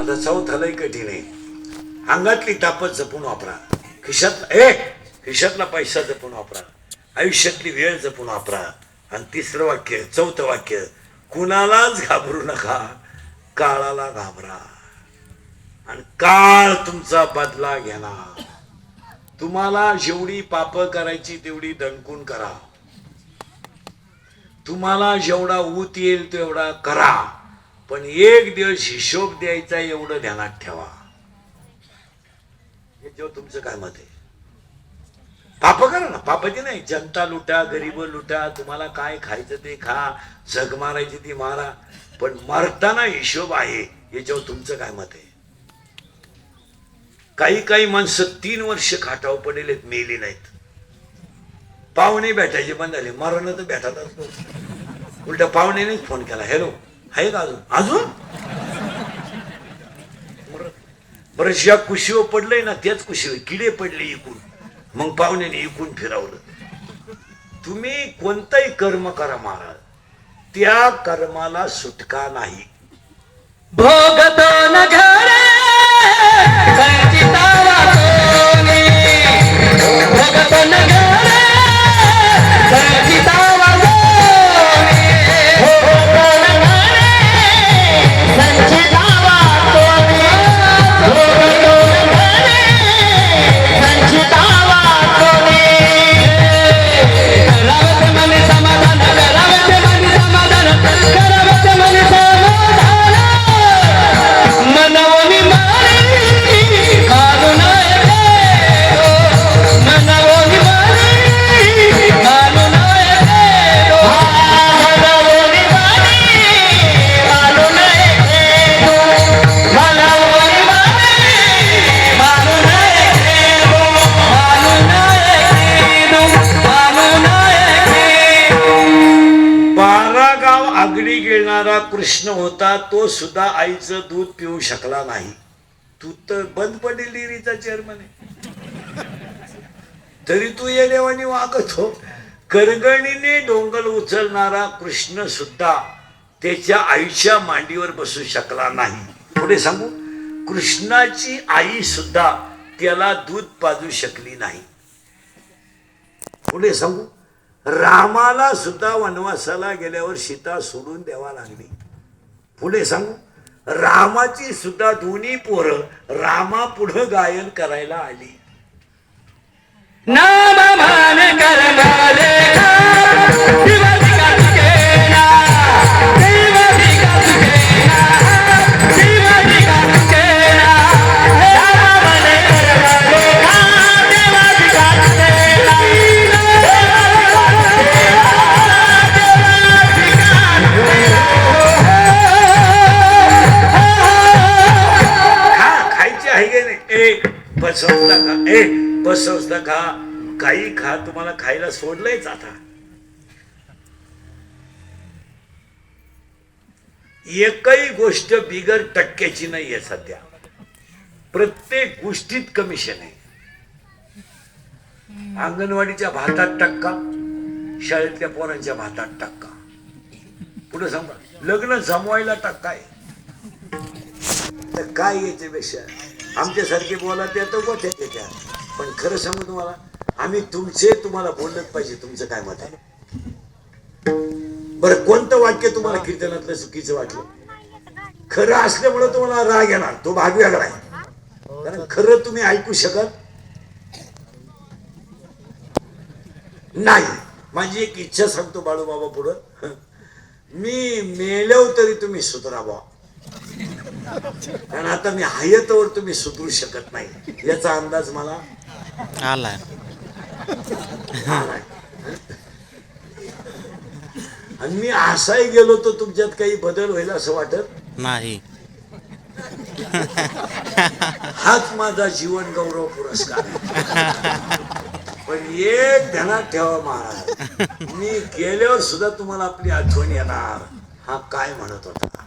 आता चौथ लय कठीण आहे. अंगातली तापत जपून वापरा. खिशात ए खिशातला पैसा जपून वापरा. आयुष्यातली वेळ जपून वापरा. आणि तिसरं वाक्य चौथं वाक्य कुणालाच घाबरू नका काळाला घाबरा. आणि काळ तुमचा बदला घेणार. तुम्हाला जेवढी पाप करायची तेवढी दणकून करा. तुम्हाला जेवढा ऊत येईल तेवढा करा. पण एक दिवस हिशोब द्यायचा एवढं ध्यानात ठेवा. हे जेव्हा तुमचं काय मत आहे? पाप करा ना पापाची नाही. जनता लुटा गरीब लुटा तुम्हाला काय खायचं ते खा जग मारायची ती मारा. पण मरताना हिशोब आहे याच्यावर तुमचं काय मत आहे? काही काही माणसं तीन वर्ष खाटाव पडेल मेली नाहीत. पाहुणे भेटायचे बंद झाले. मरण तर भेटत असतो उलट्या पाहुण्यानेच फोन केला. हॅलो आहे का अजून? अजून बरं- ज्या कुशीवर पडलंय ना त्याच कुशीवर किडे पडले इकून. मग पाहुण्याने इकून फिरवलं. तुम्ही कोणताही कर्म करा महाराज. त्या कर्माला सुटका नाही. भोगतो न कृष्ण होता तो सुद्धा आईचं दूध पिऊ शकला नाही. तू तर बंद पडेल डेअरीचा चेअरमन आहे. तरी तू या देवानी वागत हो. करगणीने डोंगल उचलणारा कृष्ण सुद्धा त्याच्या आईच्या मांडीवर बसू शकला नाही. पुढे सांगू कृष्णाची आई सुद्धा त्याला दूध पाजू शकली नाही. पुढे सांगू रामाला सुद्धा वनवासाला गेल्यावर सीता सोडून द्यावा लागली. पुढे सांगू. रामाची सुद्धा दोन्ही पोरं रामा पुढं गायन करायला आली. नाम ए बसवता का? ए बसवता का? काही खा तुम्हाला खायला सोडलंयच आता. एकही गोष्ट बिगर टक्क्याची नाहीये सध्या. प्रत्येक गोष्टीत कमिशन आहे. अंगणवाडीच्या भातात टक्का शाळेतल्या पोरांच्या भातात टक्का. पुढे सांगा. लग्न जमवायला टक्का आहे. तर काय याच्यापेक्षा? आमच्यासारखे बोला त्या तर गोठ्यात त्याच्या पण खरं सांगू तुम्हाला आम्ही तुमचे तुम्हाला बोललंच पाहिजे तुमचं काय मत आहे? बरं कोणतं वाक्य तुम्हाला कीर्तनातलं चुकीचं वाटलं? खरं असल्यामुळं तुम्हाला राग येणार तो भाग वेगळा आहे. कारण खरं तुम्ही ऐकू शकत नाही. माझी एक इच्छा सांगतो बाळू बाबा पुढं. मी मेलव तरी तुम्ही सुधरावा कारण आता मी हायतवर तुम्ही सुधरू शकत नाही. याचा अंदाज मला आलाय. आणि मी असाही गेलो तर तुमच्यात काही बदल होईल असं वाटत? नाही. हाच माझा जीवन गौरव पुरस्कार. पण एक ध्यानात ठेवा महाराज. मी गेल्यावर सुद्धा तुम्हाला आपली आठवण येणार. हा काय म्हणत होता?